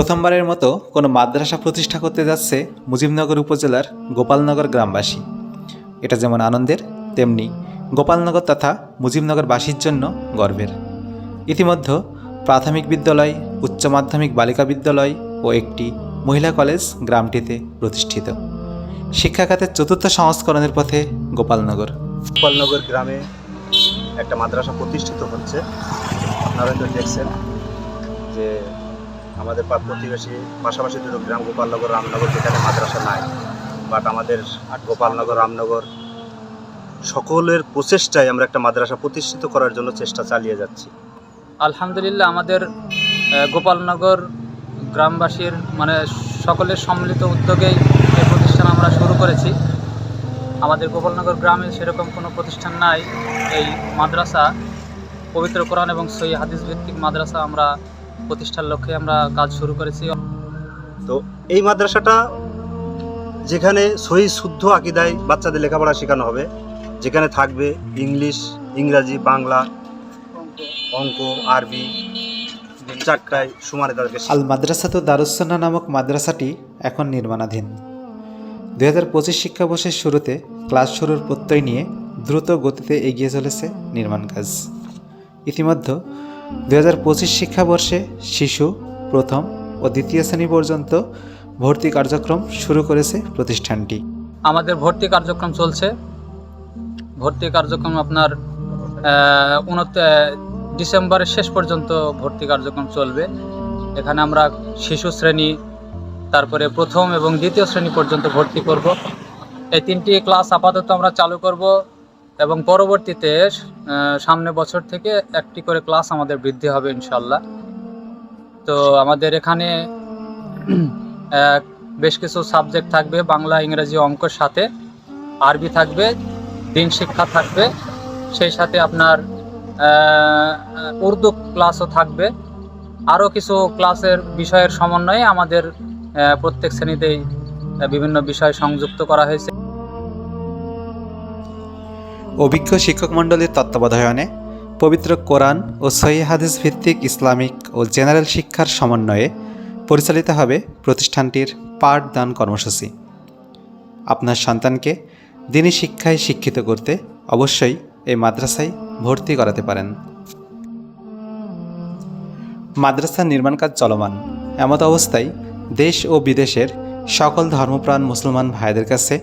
প্রথমবারের মতো কোনো মাদ্রাসা প্রতিষ্ঠা করতে যাচ্ছে মুজিবনগর উপজেলার গোপালনগর গ্রামবাসী। এটা যেমন আনন্দের, তেমনি গোপালনগর তথা মুজিবনগরবাসীর জন্য গর্বের। ইতিমধ্যে প্রাথমিক বিদ্যালয়, উচ্চ মাধ্যমিক বালিকা বিদ্যালয় ও একটি মহিলা কলেজ গ্রামটিতে প্রতিষ্ঠিত। শিক্ষা খাতের চতুর্থ সংস্করণের পথে গোপালনগর। গোপালনগর গ্রামে একটা মাদ্রাসা প্রতিষ্ঠিত হচ্ছে। আপনারা হয়তো দেখছেন যে আমাদের প্রতিবেশী, পাশাপাশি দুটো গ্রাম গোপালনগর, রামনগর, যেখানে মাদ্রাসা নাই বাট আমাদের গোপালনগর, রামনগর, সকলের প্রচেষ্টায় আমরা একটা মাদ্রাসা প্রতিষ্ঠিত করার জন্য চেষ্টা চালিয়ে যাচ্ছি। আলহামদুলিল্লাহ, আমাদের গোপালনগর গ্রামবাসীর মানে সকলের সম্মিলিত উদ্যোগেই এই প্রতিষ্ঠান আমরা শুরু করেছি। আমাদের গোপালনগর গ্রামে সেরকম কোনো প্রতিষ্ঠান নাই। এই মাদ্রাসা, পবিত্র কোরআন এবং সই হাদিস ভিত্তিক মাদ্রাসা আমরা প্রতিষ্ঠার লক্ষ্যে আমরা কাজ শুরু করেছি। তো এই মাদ্রাসাটা যেখানে সহি শুদ্ধ আকিদায় বাচ্চাদের লেখাপড়া শেখানো হবে যেখানে থাকবে ইংলিশ ইংরাজি বাংলা অঙ্ক আরবি চারটায় সমানে তাদেরকে আল মাদ্রাসাতু দারুসন্না নামক মাদ্রাসাটি এখন নির্মাণাধীন। দুই হাজার পঁচিশ শিক্ষাবর্ষের শুরুতে ক্লাস শুরুর প্রত্যয় নিয়ে দ্রুত গতিতে এগিয়ে চলেছে নির্মাণ কাজ। ইতিমধ্যে দুই হাজার পঁচিশ শিক্ষাবর্ষে শিশু প্রথম ও দ্বিতীয় শ্রেণি পর্যন্ত ভর্তি কার্যক্রম শুরু করেছে প্রতিষ্ঠানটি। আমাদের ভর্তি কার্যক্রম চলছে। ভর্তি কার্যক্রম আপনার উনত ডিসেম্বরের শেষ পর্যন্ত ভর্তি কার্যক্রম চলবে। এখানে আমরা শিশু শ্রেণি, তারপরে প্রথম এবং দ্বিতীয় শ্রেণি পর্যন্ত ভর্তি করব। এই তিনটি ক্লাস আপাতত আমরা চালু করব। এবং পরবর্তীতে সামনে বছর থেকে একটি করে ক্লাস আমাদের বৃদ্ধি হবে ইনশাল্লাহ তো আমাদের এখানে বেশ কিছু সাবজেক্ট থাকবে, বাংলা, ইংরেজি অঙ্কর সাথে। আরবি থাকবে, দিন শিক্ষা থাকবে, সেই সাথে আপনার উর্দু ক্লাসও থাকবে। আরও কিছু ক্লাসের বিষয়ের সমন্বয়ে আমাদের প্রত্যেক শ্রেণীতেই বিভিন্ন বিষয় সংযুক্ত করা হয়েছে। অভিজ্ঞ শিক্ষক মণ্ডলীর তত্ত্বাবধায়নে পবিত্র কোরআন ও সহি হাদিস ভিত্তিক ইসলামিক ও জেনারেল শিক্ষার সমন্বয়ে পরিচালিত হবে প্রতিষ্ঠানটির পাঠদান কর্মসূচি। আপনার সন্তানকে দিনী শিক্ষায় শিক্ষিত করতে অবশ্যই এই মাদ্রাসায় ভর্তি করাতে পারেন। মাদ্রাসার নির্মাণ কাজ চলমান। এমত অবস্থায় দেশ ও বিদেশের সকল ধর্মপ্রাণ মুসলমান ভাইদের কাছে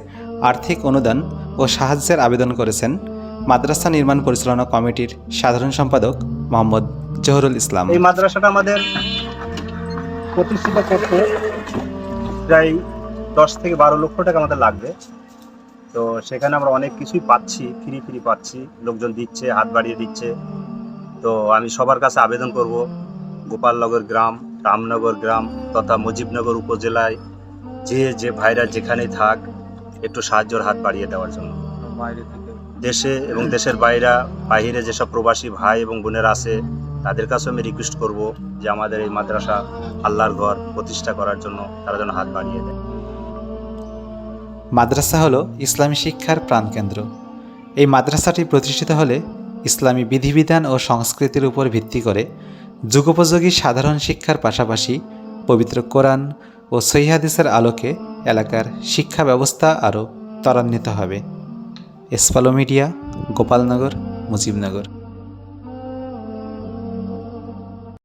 আর্থিক অনুদান ও সাহায্যের আবেদন করেছেন মাদ্রাসা নির্মাণ পরিচালনা কমিটির সাধারণ সম্পাদক মোহাম্মদ জহরুল ইসলাম। এই মাদ্রাসাটা আমাদের প্রতিষ্ঠিত করতে প্রায় দশ থেকে বারো লক্ষ টাকা আমাদের লাগবে। তো সেখানে আমরা অনেক কিছুই পাচ্ছি ফ্রি ফ্রি পাচ্ছি, লোকজন দিচ্ছে, হাত বাড়িয়ে দিচ্ছে। তো আমি সবার কাছে আবেদন করব, গোপালনগর গ্রাম, রামনগর গ্রাম তথা মুজিবনগর উপজেলায় যে যে ভাইরা যেখানেই থাক একটু সাহায্যের হাত বাড়িয়ে দেওয়ার জন্য। দেশে এবং দেশের বাইরা বাহিরে যেসব প্রবাসী ভাই এবং বোনেরা আছে তাদের কাছেও আমি রিকোয়েস্ট করব যে আমাদের এই মাদ্রাসা আল্লাহর ঘর প্রতিষ্ঠা করার জন্য তারা যেন হাত বাড়িয়ে দেয়। মাদ্রাসা হলো ইসলামী শিক্ষার প্রাণকেন্দ্র। এই মাদ্রাসাটি প্রতিষ্ঠিত হলে ইসলামী বিধিবিধান ও সংস্কৃতির উপর ভিত্তি করে যুগোপযোগী সাধারণ শিক্ষার পাশাপাশি পবিত্র কোরআন ও সহিহাদিসের আলোকে এলাকার শিক্ষা ব্যবস্থা আরও ত্বরান্বিত হবে। এসপালো মিডিয়া গোপালনগর মুজিবনগর।